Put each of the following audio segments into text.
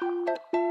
Thank you.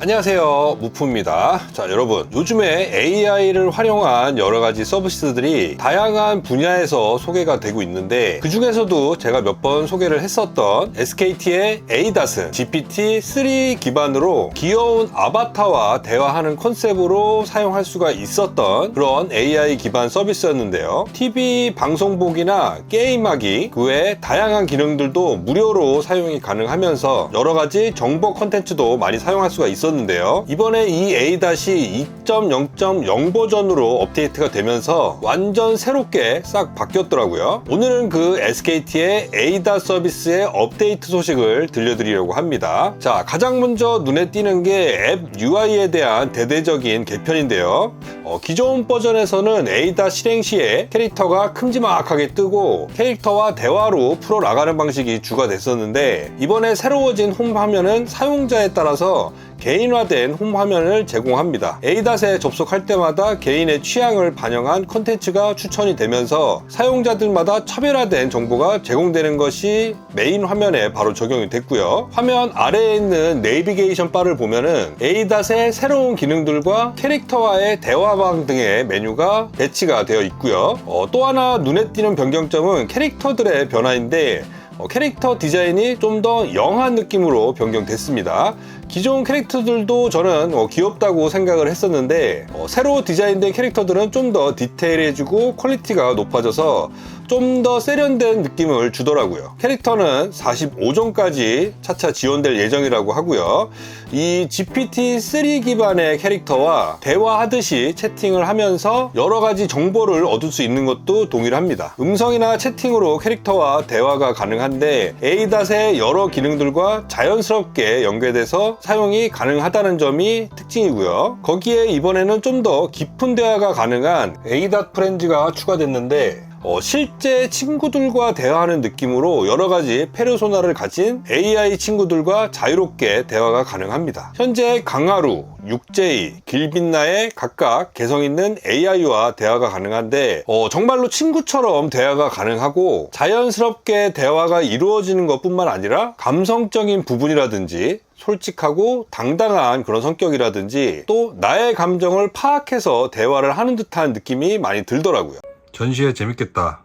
안녕하세요. 무프입니다. 자 여러분 요즘에 AI를 활용한 여러 가지 서비스들이 다양한 분야에서 소개가 되고 있는데 그 중에서도 제가 몇 번 소개를 했었던 SKT의 ADAS GPT-3 기반으로 귀여운 아바타와 대화하는 컨셉으로 사용할 수가 있었던 그런 AI 기반 서비스였는데요. TV 방송 보기나 게임하기 그 외에 다양한 기능들도 무료로 사용이 가능하면서 여러 가지 정보 컨텐츠도 많이 사용할 수가 있었는데 요. 이번에 이 A-2.0.0 버전으로 업데이트가 되면서 완전 새롭게 싹 바뀌었더라고요. 오늘은 그 SKT의 ADA 서비스의 업데이트 소식을 들려드리려고 합니다. 자 가장 먼저 눈에 띄는 게 앱 UI에 대한 대대적인 개편인데요. 어, 기존 버전에서는 ADA 실행 시에 캐릭터가 큼지막하게 뜨고 캐릭터와 대화로 풀어 나가는 방식이 주가 됐었는데 이번에 새로워진 홈 화면은 사용자에 따라서 개인 화된 홈 화면을 제공합니다. 에이닷에 접속할 때마다 개인의 취향을 반영한 컨텐츠가 추천이 되면서 사용자들마다 차별화된 정보가 제공되는 것이 메인 화면에 바로 적용이 됐고요. 화면 아래에 있는 내비게이션 바를 보면은 에이닷의 새로운 기능들과 캐릭터와의 대화방 등의 메뉴가 배치가 되어 있고요. 어, 또 하나 눈에 띄는 변경점은 캐릭터들의 변화인데 어, 캐릭터 디자인이 좀 더 영한 느낌으로 변경됐습니다. 기존 캐릭터들도 저는 어, 귀엽다고 생각을 했었는데 어, 새로 디자인된 캐릭터들은 좀 더 디테일해지고 퀄리티가 높아져서 좀 더 세련된 느낌을 주더라고요. 캐릭터는 45종까지 차차 지원될 예정이라고 하고요. 이 GPT-3 기반의 캐릭터와 대화하듯이 채팅을 하면서 여러 가지 정보를 얻을 수 있는 것도 동일합니다. 음성이나 채팅으로 캐릭터와 대화가 가능한데 에이닷의 여러 기능들과 자연스럽게 연계돼서 사용이 가능하다는 점이 특징이고요. 거기에 이번에는 좀 더 깊은 대화가 가능한 에이닷 프렌즈가 추가됐는데 어, 실제 친구들과 대화하는 느낌으로 여러 가지 페르소나를 가진 AI 친구들과 자유롭게 대화가 가능합니다. 현재 강하루, 육제이, 길빛나에 각각 개성 있는 AI와 대화가 가능한데 어, 정말로 친구처럼 대화가 가능하고 자연스럽게 대화가 이루어지는 것뿐만 아니라 감성적인 부분이라든지 솔직하고 당당한 그런 성격이라든지 또 나의 감정을 파악해서 대화를 하는 듯한 느낌이 많이 들더라고요. 전시회 재밌겠다.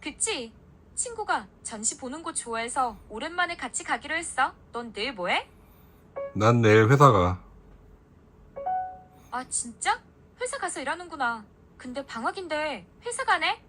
그치? 친구가 전시 보는 거 좋아해서 오랜만에 같이 가기로 했어. 넌 내일 뭐해? 난 내일 회사 가. 아 진짜? 회사 가서 일하는구나. 근데 방학인데 회사 가네?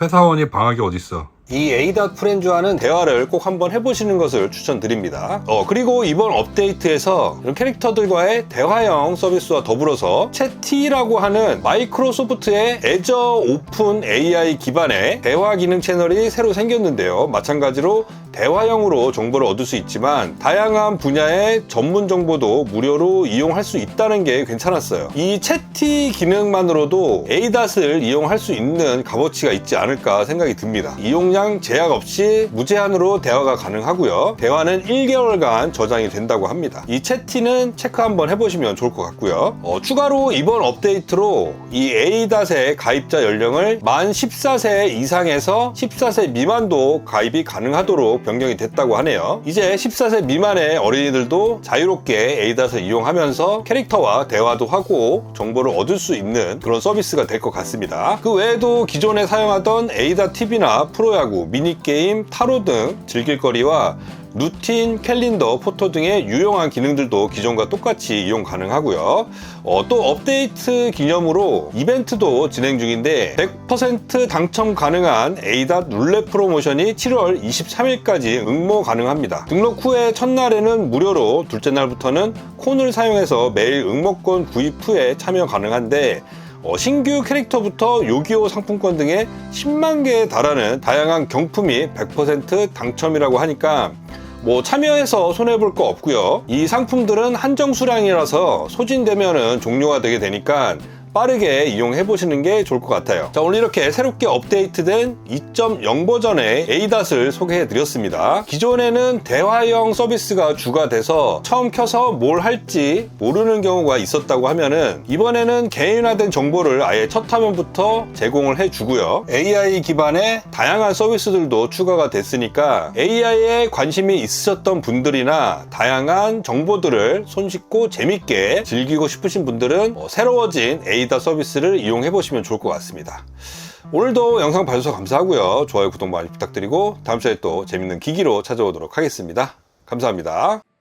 회사원이 방학이 어딨어. 이 에이닷 프렌즈와는 대화를 꼭 한번 해보시는 것을 추천드립니다. 어, 그리고 이번 업데이트에서 이런 캐릭터들과의 대화형 서비스와 더불어서 채티라고 하는 마이크로소프트의 애저 오픈 AI 기반의 대화 기능 채널이 새로 생겼는데요. 마찬가지로 대화형으로 정보를 얻을 수 있지만 다양한 분야의 전문 정보도 무료로 이용할 수 있다는 게 괜찮았어요. 이 채티 기능만으로도 에이닷을 이용할 수 있는 값어치가 있지 않을까 생각이 듭니다. 이용량 제약 없이 무제한으로 대화가 가능하고요. 대화는 1개월간 저장이 된다고 합니다. 이 채티는 체크 한번 해보시면 좋을 것 같고요. 어, 추가로 이번 업데이트로 이 에이닷의 가입자 연령을 만 14세 이상에서 14세 미만도 가입이 가능하도록 변경이 됐다고 하네요. 이제 14세 미만의 어린이들도 자유롭게 에이닷을 이용하면서 캐릭터와 대화도 하고 정보를 얻을 수 있는 그런 서비스가 될 것 같습니다. 그 외에도 기존에 사용하던 에이닷 TV나 프로야구, 미니게임, 타로 등 즐길거리와 루틴, 캘린더, 포토 등의 유용한 기능들도 기존과 똑같이 이용 가능하고요. 어, 또 업데이트 기념으로 이벤트도 진행 중인데 100% 당첨 가능한 에이닷 룰렛 프로모션이 7월 23일까지 응모 가능합니다. 등록 후에 첫날에는 무료로 둘째 날부터는 콘을 사용해서 매일 응모권 구입 후에 참여 가능한데 어, 신규 캐릭터부터 요기요 상품권 등의 10만 개에 달하는 다양한 경품이 100% 당첨이라고 하니까 뭐 참여해서 손해볼 거 없고요. 이 상품들은 한정 수량이라서 소진되면은 종료가 되게 되니까 빠르게 이용해 보시는 게 좋을 것 같아요. 자, 오늘 이렇게 새롭게 업데이트된 2.0 버전의 ADAS을 소개해 드렸습니다. 기존에는 대화형 서비스가 주가 돼서 처음 켜서 뭘 할지 모르는 경우가 있었다고 하면은 이번에는 개인화된 정보를 아예 첫 화면부터 제공을 해 주고요. AI 기반의 다양한 서비스들도 추가가 됐으니까 AI에 관심이 있으셨던 분들이나 다양한 정보들을 손쉽고 재밌게 즐기고 싶으신 분들은 어, 새로워진 에이다 서비스를 이용해 보시면 좋을 것 같습니다. 오늘도 영상 봐주셔서 감사하고요. 좋아요, 구독 많이 부탁드리고 다음 시간에 또 재밌는 기기로 찾아오도록 하겠습니다. 감사합니다.